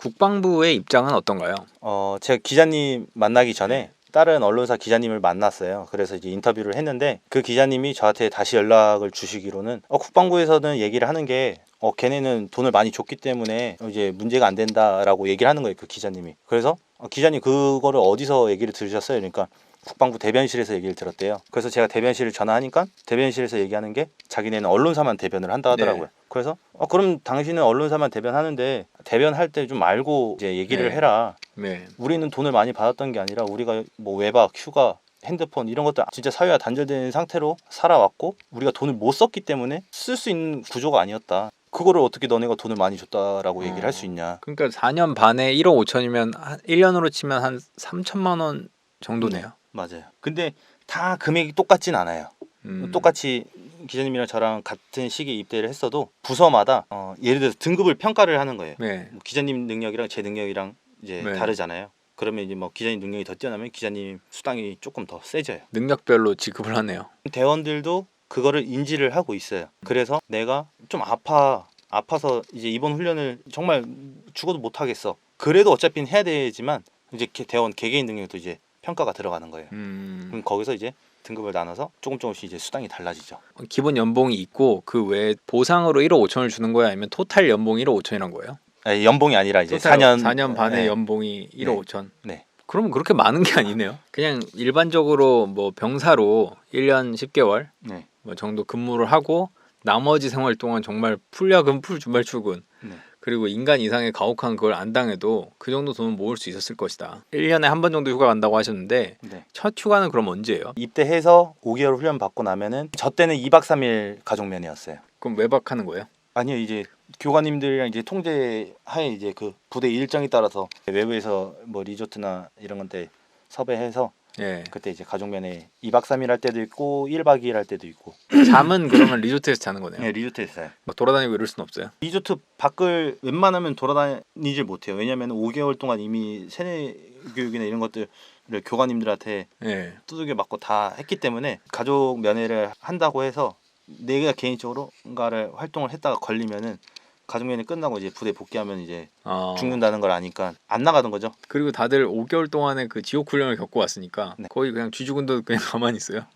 국방부의 입장은 어떤가요? 어, 제가 기자님 만나기 전에 다른 언론사 기자님을 만났어요. 그래서 이제 인터뷰를 했는데 그 기자님이 저한테 다시 연락을 주시기로는 어, 국방부에서는 얘기를 하는 게 어, 걔네는 돈을 많이 줬기 때문에 이제 문제가 안 된다라고 얘기를 하는 거예요. 그 기자님이. 그래서 어, 기자님 그거를 어디서 얘기를 들으셨어요? 그러니까 국방부 대변실에서 얘기를 들었대요. 그래서 제가 대변실을 전화하니까 대변실에서 얘기하는 게 자기네는 언론사만 대변을 한다 하더라고요. 네. 그래서 어, 그럼 당신은 언론사만 대변하는데 대변할 때 좀 알고 이제 얘기를 네. 해라. 네. 우리는 돈을 많이 받았던 게 아니라 우리가 뭐 외박, 휴가, 핸드폰 이런 것들 진짜 사회와 단절된 상태로 살아왔고 우리가 돈을 못 썼기 때문에 쓸 수 있는 구조가 아니었다. 그거를 어떻게 너네가 돈을 많이 줬다라고 얘기를 할 수 있냐. 그러니까 4년 반에 1억 5천이면 한 1년으로 치면 한 3천만 원 정도네요. 맞아요. 근데 다 금액이 똑같진 않아요. 음. 똑같이 기자님이랑 저랑 같은 시기에 입대를 했어도 부서마다 어, 예를 들어서 등급을 평가를 하는 거예요. 네. 뭐 기자님 능력이랑 제 능력이랑 이제 네. 다르잖아요. 그러면 이제 뭐 기자님 능력이 더 뛰어나면 기자님 수당이 조금 더 세져요. 능력별로 지급을 하네요. 대원들도 그거를 인지를 하고 있어요. 그래서 내가 좀 아파 아파서 이제 이번 훈련을 정말 죽어도 못 하겠어. 그래도 어차피 해야 되지만 이제 개- 대원 개개인 능력도 이제 평가가 들어가는 거예요. 음. 그럼 거기서 이제 등급을 나눠서 조금 조금씩 이제 수당이 달라지죠. 기본 연봉이 있고 그 외에 보상으로 1억 5천을 주는 거야 아니면 토탈 연봉 1억 5천이란 거예요? 아니, 연봉이 아니라 이제 토탈 4년 4년 반의 네. 연봉이 1억 네. 5천. 네. 그러면 그렇게 많은 게 아니네요. 그냥 일반적으로 뭐 병사로 1년 10개월 네. 뭐 정도 근무를 하고 나머지 생활 동안 정말 풀야금 풀 주말 출근 네. 그리고 인간 이상의 가혹한 그걸 안 당해도 그 정도 돈은 모을 수 있었을 것이다. 1년에 한 번 정도 휴가 간다고 하셨는데 네. 첫 휴가는 그럼 언제예요? 입대해서 5개월 훈련 받고 나면은 저 때는 2박 3일 가족면이었어요. 그럼 외박하는 거예요? 아니요 이제 교관님들이랑 이제 통제 하에 이제 그 부대 일정에 따라서 외부에서 뭐 리조트나 이런 건데 섭외해서 예. 그때 이제 가족면에 2박 3일 할 때도 있고 1박 2일 할 때도 있고 잠은 그러면 리조트에서 자는 거네요. 네 리조트에서 자요 막 돌아다니고 이럴 순 없어요. 리조트 밖을 웬만하면 돌아다니질 못해요 왜냐면 5개월 동안 이미 세뇌 교육이나 이런 것들을 교관님들한테 예. 두들겨 맞고 다 했기 때문에 가족 면회를 한다고 해서 내가 개인적으로 뭔가를 활동을 했다가 걸리면은 가족 면회 끝나고 이제 부대 복귀하면 이제 어. 죽는다는 걸 아니까 안 나가는 거죠. 그리고 다들 5개월 동안의 그 지옥 훈련을 겪고 왔으니까 네. 거의 그냥 쥐죽은도 그냥 가만히 있어요.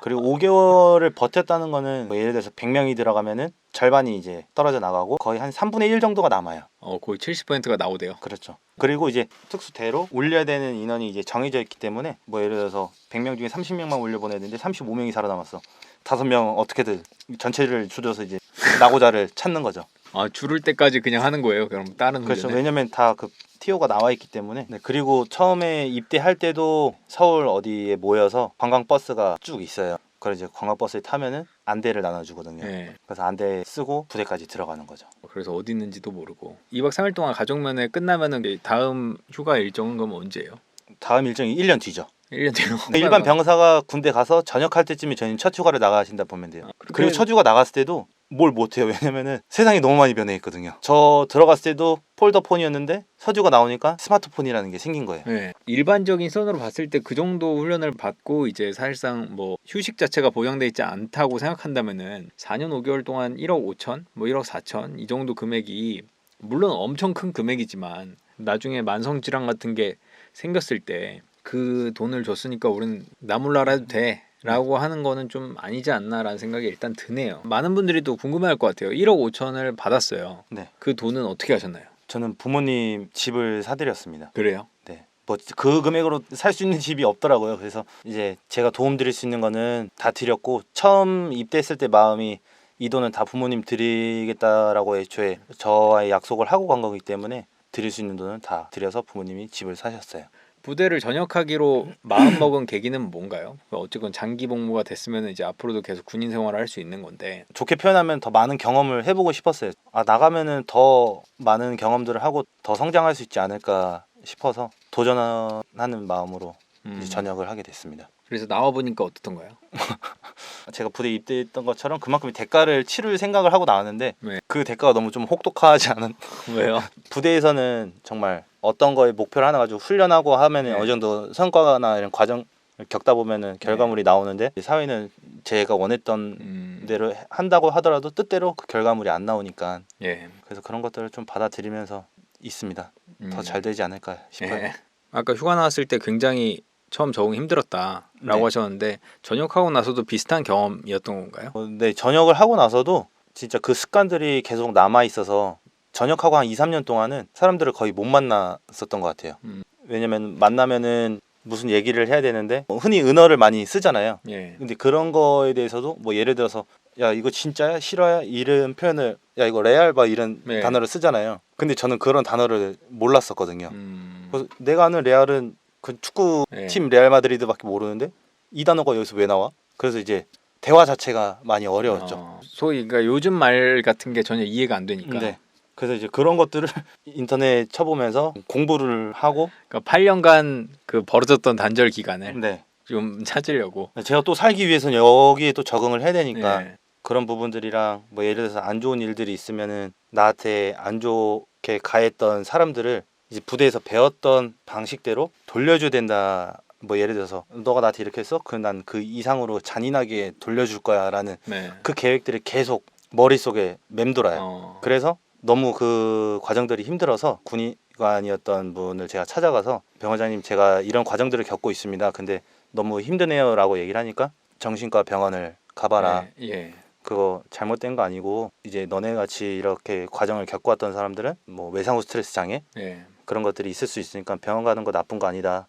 그리고 5개월을 버텼다는 거는 뭐 예를 들어서 100명이 들어가면은 절반이 이제 떨어져 나가고 거의 한 3분의 1 정도가 남아요. 어 거의 70%가 나오대요. 그렇죠. 그리고 이제 특수대로 올려야 되는 인원이 이제 정해져 있기 때문에 뭐 예를 들어서 100명 중에 30명만 올려 보내야 되는데 35명이 살아남았어. 다섯 명 어떻게든 전체를 줄여서 이제 나고자를 찾는 거죠. 아 줄을 때까지 그냥 하는 거예요. 그럼 다른 그렇죠. 왜냐면 다 그 티오가 나와 있기 때문에. 네, 그리고 처음에 입대할 때도 서울 어디에 모여서 관광 버스가 쭉 있어요. 그래서 이제 관광 버스에 타면은 안대를 나눠주거든요. 예. 그래서 안대 쓰고 부대까지 들어가는 거죠. 그래서 어디 있는지도 모르고 2박 3일 동안 가족면회 끝나면은 다음 휴가 일정은 그럼 언제예요? 다음 일정이 1년 뒤죠. 1년 뒤로. 일반 병사가 군대 가서 전역할 때쯤에 저희는 첫 휴가를 나가신다 보면 돼요. 그렇게- 그리고 첫 휴가 나갔을 때도 뭘 못해요. 왜냐면은 세상이 너무 많이 변해 있거든요. 저 들어갔을 때도 폴더폰이었는데 서주가 나오니까 스마트폰이라는 게 생긴 거예요. 네. 일반적인 선으로 봤을 때 그 정도 훈련을 받고 이제 사실상 뭐 휴식 자체가 보장돼 있지 않다고 생각한다면은 4년 5개월 동안 1억 5천, 뭐 1억 4천 이 정도 금액이 물론 엄청 큰 금액이지만 나중에 만성 질환 같은 게 생겼을 때 그 돈을 줬으니까 우리는 나몰라라 해도 돼. 라고 하는 거는 좀 아니지 않나라는 생각이 일단 드네요. 많은 분들이 또 궁금해할 것 같아요. 1억 5천을 받았어요. 네. 그 돈은 어떻게 하셨나요? 저는 부모님 집을 사드렸습니다. 그래요? 네. 뭐 그 금액으로 살 수 있는 집이 없더라고요. 그래서 이제 제가 도움 드릴 수 있는 거는 다 드렸고 처음 입대했을 때 마음이 이 돈은 다 부모님 드리겠다라고 애초에 저와의 약속을 하고 간 거기 때문에 드릴 수 있는 돈은 다 드려서 부모님이 집을 사셨어요. 부대를 전역하기로 마음먹은 계기는 뭔가요? 어쨌건 장기 복무가 됐으면 이제 앞으로도 계속 군인 생활을 할 수 있는 건데 좋게 표현하면 더 많은 경험을 해보고 싶었어요. 아 나가면은 더 많은 경험들을 하고 더 성장할 수 있지 않을까 싶어서 도전하는 마음으로 음, 전역을 하게 됐습니다. 그래서 나와 보니까 어떻던가요? 제가 부대 입대했던 것처럼 그만큼의 대가를 치를 생각을 하고 나왔는데 네. 그 대가가 너무 좀 혹독하지 않은 왜요? 부대에서는 정말 어떤 거에 목표를 하나 가지고 훈련하고 하면은 네. 어느 정도 성과나 이런 과정을 겪다 보면은 결과물이 나오는데 사회는 제가 원했던 음, 대로 한다고 하더라도 뜻대로 그 결과물이 안 나오니까 예. 그래서 그런 것들을 좀 받아들이면서 있습니다. 음. 더잘 되지 않을까 싶어요. 예. 아까 휴가 나왔을 때 굉장히 처음 적응 힘들었다라고 네. 하셨는데 전역하고 나서도 비슷한 경험이었던 건가요? 어, 네, 전역을 하고 나서도 진짜 그 습관들이 계속 남아 있어서 전역하고 한 2, 3년 동안은 사람들을 거의 못 만났었던 것 같아요. 음. 왜냐면 만나면은 무슨 얘기를 해야 되는데 뭐 흔히 은어를 많이 쓰잖아요. 예. 근데 그런 거에 대해서도 뭐 예를 들어서 야 이거 진짜야 실화야 이런 표현을 야 이거 레알 바 이런 네. 단어를 쓰잖아요. 근데 저는 그런 단어를 몰랐었거든요. 음. 그래서 내가 아는 레알은 그 축구 네. 팀 레알 마드리드밖에 모르는데 이 단어가 여기서 왜 나와? 그래서 이제 대화 자체가 많이 어려웠죠. 어, 소위 그러니까 요즘 말 같은 게 전혀 이해가 안 되니까. 네. 그래서 이제 그런 것들을 인터넷 쳐보면서 공부를 하고 그러니까 8년간 그 벌어졌던 단절 기간을 네. 좀 찾으려고. 제가 또 살기 위해서는 여기에 또 적응을 해야 되니까 예. 그런 부분들이랑 뭐 예를 들어서 안 좋은 일들이 있으면은 나한테 안 좋게 가했던 사람들을 이제 부대에서 배웠던 방식대로 돌려줘야 된다. 뭐 예를 들어서 너가 나한테 이렇게 했어? 그 난 그 이상으로 잔인하게 돌려줄 거야라는 네. 그 계획들이 계속 머릿속에 맴돌아요. 어. 그래서 너무 그 과정들이 힘들어서 군의관이었던 분을 제가 찾아가서 병원장님 제가 이런 과정들을 겪고 있습니다. 근데 너무 힘드네요라고 얘기를 하니까 정신과 병원을 가봐라. 예. 예. 그거 잘못된 거 아니고 이제 너네 같이 이렇게 과정을 겪어왔던 사람들은 뭐 외상후 스트레스 장애 예. 그런 것들이 있을 수 있으니까 병원 가는 거 나쁜 거 아니다.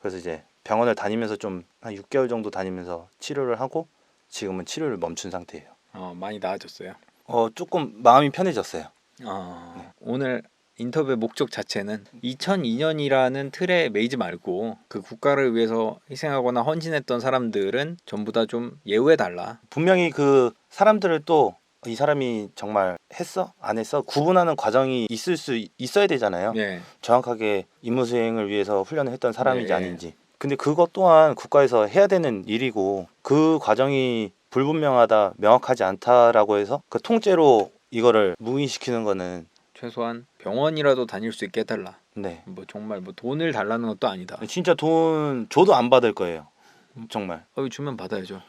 그래서 이제 병원을 다니면서 좀 한 6개월 정도 다니면서 치료를 하고 지금은 치료를 멈춘 상태예요. 어, 많이 나아졌어요. 어 조금 마음이 편해졌어요. 어, 네. 오늘 인터뷰의 목적 자체는 2002년이라는 틀에 매이지 말고 그 국가를 위해서 희생하거나 헌신했던 사람들은 전부 다 좀 예우해 달라. 분명히 그 사람들을 또 이 사람이 정말 했어 안 했어 구분하는 과정이 있을 수 있어야 되잖아요. 예. 정확하게 임무 수행을 위해서 훈련을 했던 사람인지 네. 아닌지. 근데 그것 또한 국가에서 해야 되는 일이고 그 과정이 불분명하다, 명확하지 않다라고 해서 그 통째로 이거를 묵인시키는 거는 최소한 병원이라도 다닐 수 있게 해달라. 네. 뭐 정말 뭐 돈을 달라는 것도 아니다. 진짜 돈 줘도 안 받을 거예요. 정말. 어, 주면 받아야죠.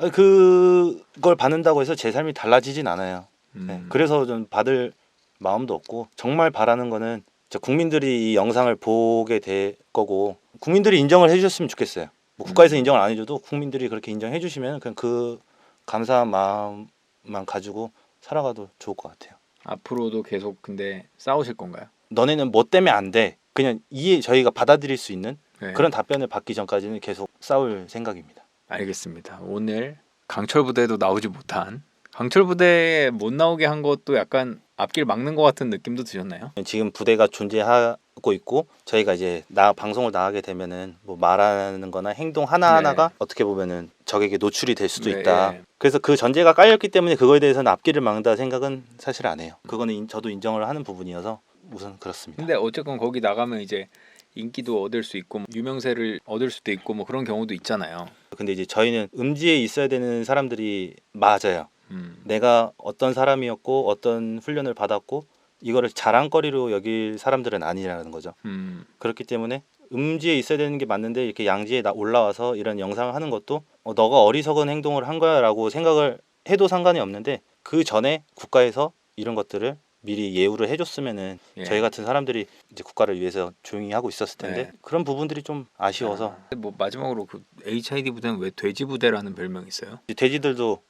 아니, 그걸 받는다고 해서 제 삶이 달라지진 않아요. 음. 네. 그래서 좀 받을 마음도 없고 정말 바라는 거는 국민들이 이 영상을 보게 될 거고 국민들이 인정을 해주셨으면 좋겠어요. 뭐 국가에서 음. 인정을 안 해줘도 국민들이 그렇게 인정해 주시면 그냥 그 감사한 마음만 가지고 살아가도 좋을 것 같아요. 앞으로도 계속 근데 싸우실 건가요? 너네는 뭐 때문에 안 돼? 그냥 이해 저희가 받아들일 수 있는 네. 그런 답변을 받기 전까지는 계속 싸울 생각입니다. 알겠습니다. 오늘 강철 부대도 나오지 못한 강철 부대에 못 나오게 한 것도 약간 앞길 막는 것 같은 느낌도 드셨나요? 지금 부대가 존재하고 있고 저희가 이제 나 방송을 나가게 되면은 뭐 말하는 거나 행동 하나 하나가 어떻게 보면은 적에게 노출이 될 수도 네, 있다. 예. 그래서 그 전제가 깔렸기 때문에 그거에 대해서는 앞길을 막는다 생각은 사실 안 해요. 그거는 인- 저도 인정을 하는 부분이어서 우선 그렇습니다. 근데 어쨌건 거기 나가면 이제 인기도 얻을 수 있고 유명세를 얻을 수도 있고 뭐 그런 경우도 있잖아요. 근데 이제 저희는 음지에 있어야 되는 사람들이 맞아요. 음. 내가 어떤 사람이었고 어떤 훈련을 받았고 이거를 자랑거리로 여길 사람들은 아니라는 거죠. 음. 그렇기 때문에 음지에 있어야 되는 게 맞는데 이렇게 양지에 나 올라와서 이런 영상을 하는 것도 어, 너가 어리석은 행동을 한 거야라고 생각을 해도 상관이 없는데 그 전에 국가에서 이런 것들을 미리 예우를 해줬으면은 예. 저희 같은 사람들이 이제 국가를 위해서 조용히 하고 있었을 텐데 네. 그런 부분들이 좀 아쉬워서 아, 뭐 마지막으로 그 HID 부대는 왜 돼지 부대라는 별명이 있어요? 이제 돼지들도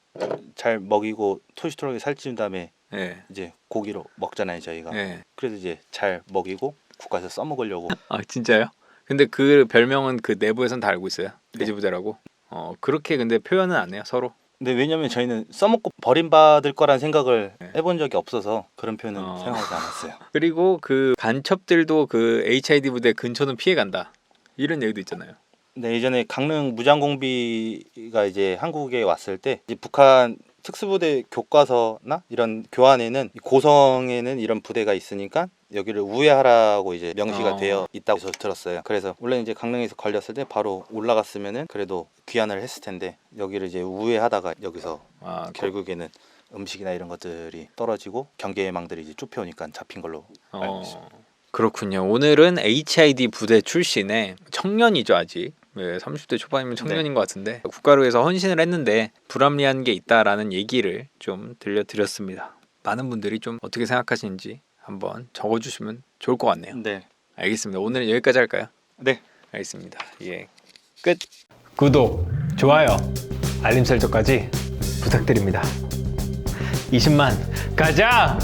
잘 먹이고 토시토하게 살찐 다음에 예. 이제 고기로 먹잖아요 저희가 예. 그래서 이제 잘 먹이고 국가에서 써먹으려고 아 진짜요? 근데 그 별명은 그 내부에선 다 알고 있어요. 돼지 네. 부대라고. 어 그렇게 근데 표현은 안 해요 서로. 근데 왜냐면 저희는 써먹고 버림받을 거란 생각을 네. 해본 적이 없어서 그런 표현은 어. 사용하지 않았어요. 그리고 그 간첩들도 그 HID 부대 근처는 피해 간다. 이런 얘기도 있잖아요. 근데 예전에 강릉 무장공비가 이제 한국에 왔을 때 이제 북한 특수부대 교과서나 이런 교환에는 고성에는 이런 부대가 있으니까 여기를 우회하라고 이제 명시가 어. 되어 있다고 해서 들었어요. 그래서 원래 이제 강릉에서 걸렸을 때 바로 올라갔으면은 그래도 귀환을 했을 텐데 여기를 이제 우회하다가 여기서 아 결국에는 음식이나 이런 것들이 떨어지고 경계망들이 이제 좁혀오니까 잡힌 걸로 알고 어, 있습니다. 그렇군요. 오늘은 HID 부대 출신의 청년이죠 아직. 네, 30대 초반이면 네. 청년인 네. 것 같은데 국가를 위해서 헌신을 했는데 불합리한 게 있다라는 얘기를 좀 들려드렸습니다. 많은 분들이 좀 어떻게 생각하시는지 한번 적어주시면 좋을 것 같네요. 네. 알겠습니다. 오늘은 여기까지 할까요? 네. 알겠습니다. 예. 끝. 구독, 좋아요, 알림 설정까지 부탁드립니다. 20만 가자!